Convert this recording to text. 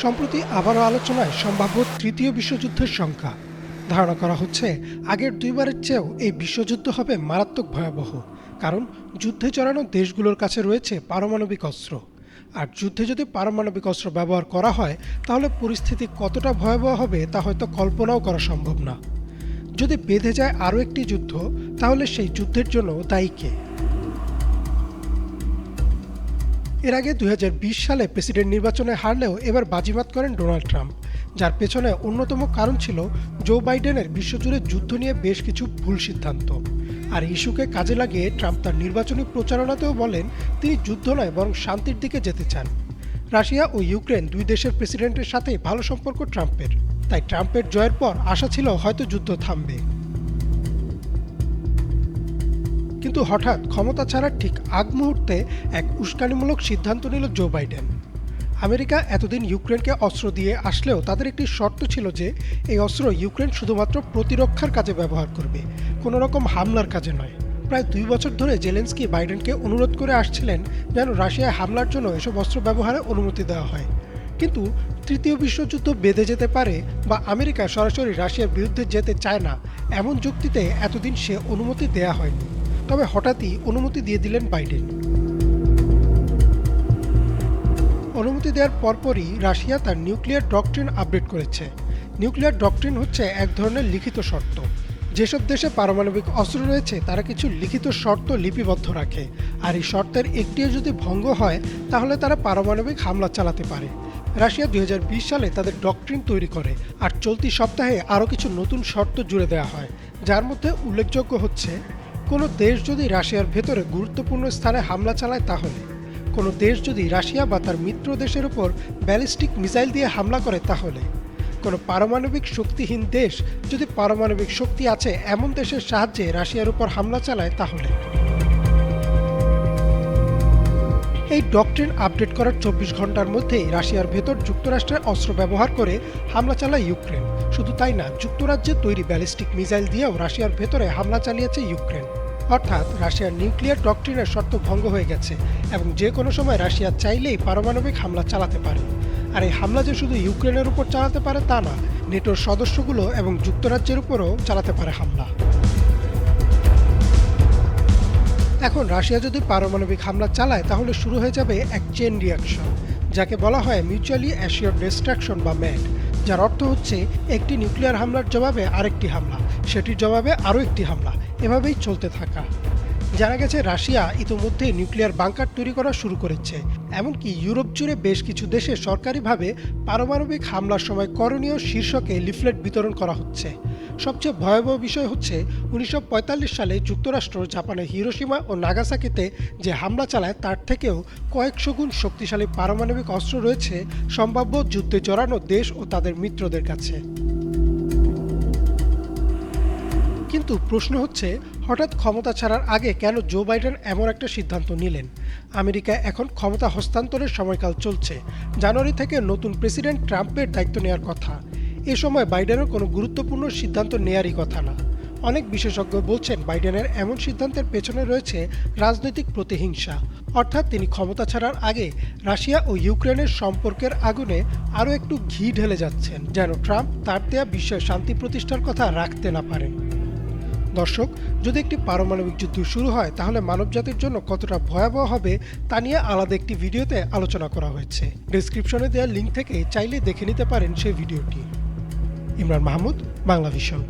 সম্প্রতি আবারও আলোচনায় সম্ভাব্য তৃতীয় বিশ্বযুদ্ধের সংখ্যা। ধারণা করা হচ্ছে, আগের দুইবারের চেয়েও এই বিশ্বযুদ্ধ হবে মারাত্মক ভয়াবহ, কারণ যুদ্ধে জড়ানো দেশগুলোর কাছে রয়েছে পারমাণবিক অস্ত্র। আর যুদ্ধে যদি পারমাণবিক অস্ত্র ব্যবহার করা হয়, তাহলে পরিস্থিতি কতটা ভয়াবহ হবে তা হয়তো কল্পনাও করা সম্ভব না। যদি বেঁধে যায় আরও একটি যুদ্ধ, তাহলে সেই যুদ্ধের জন্য দায়ী কে? এর আগে দুই হাজার বিশ সালে প্রেসিডেন্ট নির্বাচনে হারলেও এবার বাজিমাত করেন ডোনাল্ড ট্রাম্প, যার পেছনে অন্যতম কারণ ছিল জো বাইডেনের বিশ্বজুড়ে যুদ্ধ নিয়ে বেশ কিছু ভুল সিদ্ধান্ত। আর ইস্যুকে কাজে লাগিয়ে ট্রাম্প তার নির্বাচনী প্রচারণাতেও বলেন তিনি যুদ্ধ নয়, বরং শান্তির দিকে যেতে চান। রাশিয়া ও ইউক্রেন দুই দেশের প্রেসিডেন্টের সাথে ভালো সম্পর্ক ট্রাম্পের। তাই ট্রাম্পের জয়ের পর আশা ছিল হয়তো যুদ্ধ থামবে। কিন্তু হঠাৎ ক্ষমতা ছাড়ার ঠিক আগ মুহূর্তে এক উস্কানিমূলক সিদ্ধান্ত নিল জো বাইডেন। আমেরিকা এতদিন ইউক্রেনকে অস্ত্র দিয়ে আসলেও তাদের একটি শর্ত ছিল যে এই অস্ত্র ইউক্রেন শুধুমাত্র প্রতিরক্ষার কাজে ব্যবহার করবে কোনো রকম হামলার কাজে নয়। প্রায় দুই বছর ধরে জেলেন্সকি বাইডেনকে অনুরোধ করে আসছিলেন যেন রাশিয়ায় হামলার জন্য এসব অস্ত্র ব্যবহারে অনুমতি দেওয়া হয়। কিন্তু তৃতীয় বিশ্বযুদ্ধ বেঁধে যেতে পারে বা আমেরিকা সরাসরি রাশিয়ার বিরুদ্ধে যেতে চায় না, এমন যুক্তিতে এতদিন সে অনুমতি দেয়া হয়নি। তবে হঠাৎই অনুমতি দিয়ে দিলেন বাইডেন। অনুমতি দেওয়ার পরপরই রাশিয়া তার নিউক্লিয়ার ডকট্রিন আপডেট করেছে। নিউক্লিয়ার ডকট্রিন হচ্ছে এক ধরনের লিখিত শর্ত। যেসব দেশে পারমাণবিক অস্ত্র রয়েছে, তারা কিছু লিখিত শর্ত লিপিবদ্ধ রাখে। আর এই শর্তের একটিও যদি ভঙ্গ হয়, তাহলে তারা পারমাণবিক হামলা চালাতে পারে। রাশিয়া দুই হাজার বিশ সালে তাদের ডকট্রিন তৈরি করে, আর চলতি সপ্তাহে আরও কিছু নতুন শর্ত জুড়ে দেওয়া হয়। যার মধ্যে উল্লেখযোগ্য হচ্ছে কোনো দেশ যদি রাশিয়ার ভেতরে গুরুত্বপূর্ণ স্থানে হামলা চালায় তাহলে? কোনো দেশ যদি রাশিয়া বা তার মিত্র দেশের উপর ব্যালিস্টিক মিসাইল দিয়ে হামলা করে তাহলে? কোনো পারমাণবিক শক্তিহীন দেশ যদি পারমাণবিক শক্তি আছে এমন দেশের সাহায্যে রাশিয়ার উপর হামলা চালায় তাহলে? এই ডকট্রিন আপডেট করার চব্বিশ ঘণ্টার মধ্যেই রাশিয়ার ভেতর যুক্তরাষ্ট্রের অস্ত্র ব্যবহার করে হামলা চালায় ইউক্রেন। শুধু তাই না, যুক্তরাজ্যে তৈরি ব্যালিস্টিক মিসাইল দিয়েও রাশিয়ার ভেতরে হামলা চালিয়েছে ইউক্রেন। অর্থাৎ রাশিয়ার নিউক্লিয়ার ডকট্রিনের শর্ত ভঙ্গ হয়ে গেছে এবং যে কোনো সময় রাশিয়া চাইলেই পারমাণবিক হামলা চালাতে পারে। আর এই হামলা যে শুধু ইউক্রেনের উপর চালাতে পারে তা না, নেটোর সদস্যগুলো এবং যুক্তরাজ্যের উপরও চালাতে পারে হামলা। এখন রাশিয়া যদি পারমাণবিক হামলা চালায়, তাহলে শুরু হয়ে যাবে এক চেন রিয়াকশন যাকে বলা হয় মিউচুয়ালি অ্যাসিওর ডিস্ট্রাকশন বা ম্যাড যার অর্থ হচ্ছে একটি নিউক্লিয়ার হামলার জবাবে আরেকটি হামলা। সেটির জবাবে আরও একটি হামলা, এভাবেই চলতে থাকা। জানা গেছে, রাশিয়া ইতিমধ্যে নিউক্লিয়ার বাংকার তৈরি করা শুরু করেছে। এমনকি ইউরোপ জুড়ে বেশ কিছু দেশে সরকারিভাবে পারমাণবিক হামলার সময় করণীয় শীর্ষকে লিফলেট বিতরণ করা হচ্ছে। সবচেয়ে ভয়াবহ বিষয় হচ্ছে, উনিশশো পঁয়তাল্লিশ সালে যুক্তরাষ্ট্র, জাপানের হিরোসীমা ও নাগাসাকিতে যে হামলা চালায়, তার থেকেও কয়েকশো গুণ শক্তিশালী পারমাণবিক অস্ত্র রয়েছে, সম্ভাব্য যুদ্ধে জড়ানো দেশ ও তাদের মিত্রদের কাছে। কিন্তু প্রশ্ন হচ্ছে, হঠাৎ ক্ষমতা ছাড়ার আগে কেন জো বাইডেন এমন একটা সিদ্ধান্ত নিলেন? আমেরিকা এখন ক্ষমতা হস্তান্তরের সময়কাল চলছে। জানুয়ারি থেকে নতুন প্রেসিডেন্ট ট্রাম্পের দায়িত্ব নেওয়ার কথা। এ সময় বাইডেনের কোনো গুরুত্বপূর্ণ সিদ্ধান্ত নেয়ারই কথা না। অনেক বিশেষজ্ঞ বলছেন, বাইডেনের এমন সিদ্ধান্তের পেছনে রয়েছে রাজনৈতিক প্রতিহিংসা। অর্থাৎ তিনি ক্ষমতা ছাড়ার আগে রাশিয়া ও ইউক্রেনের সম্পর্কের আগুনে আরও একটু ঘি ঢেলে যাচ্ছেন, যেন ট্রাম্প তার দেয়া বিশ্বের শান্তি প্রতিষ্ঠার কথা রাখতে না পারেন। দর্শক, যদি একটি পারমাণবিক যুদ্ধ শুরু হয়, তাহলে মানবজাতির জন্য কতটা ভয়াবহ হবে তা নিয়ে আলাদা একটি ভিডিওতে আলোচনা করা হয়েছে। ডিসক্রিপশনে দেওয়া লিঙ্ক থেকে চাইলে দেখে নিতে পারেন সেই ভিডিওটি। ইমরান মাহমুদ বাংলা ভিশন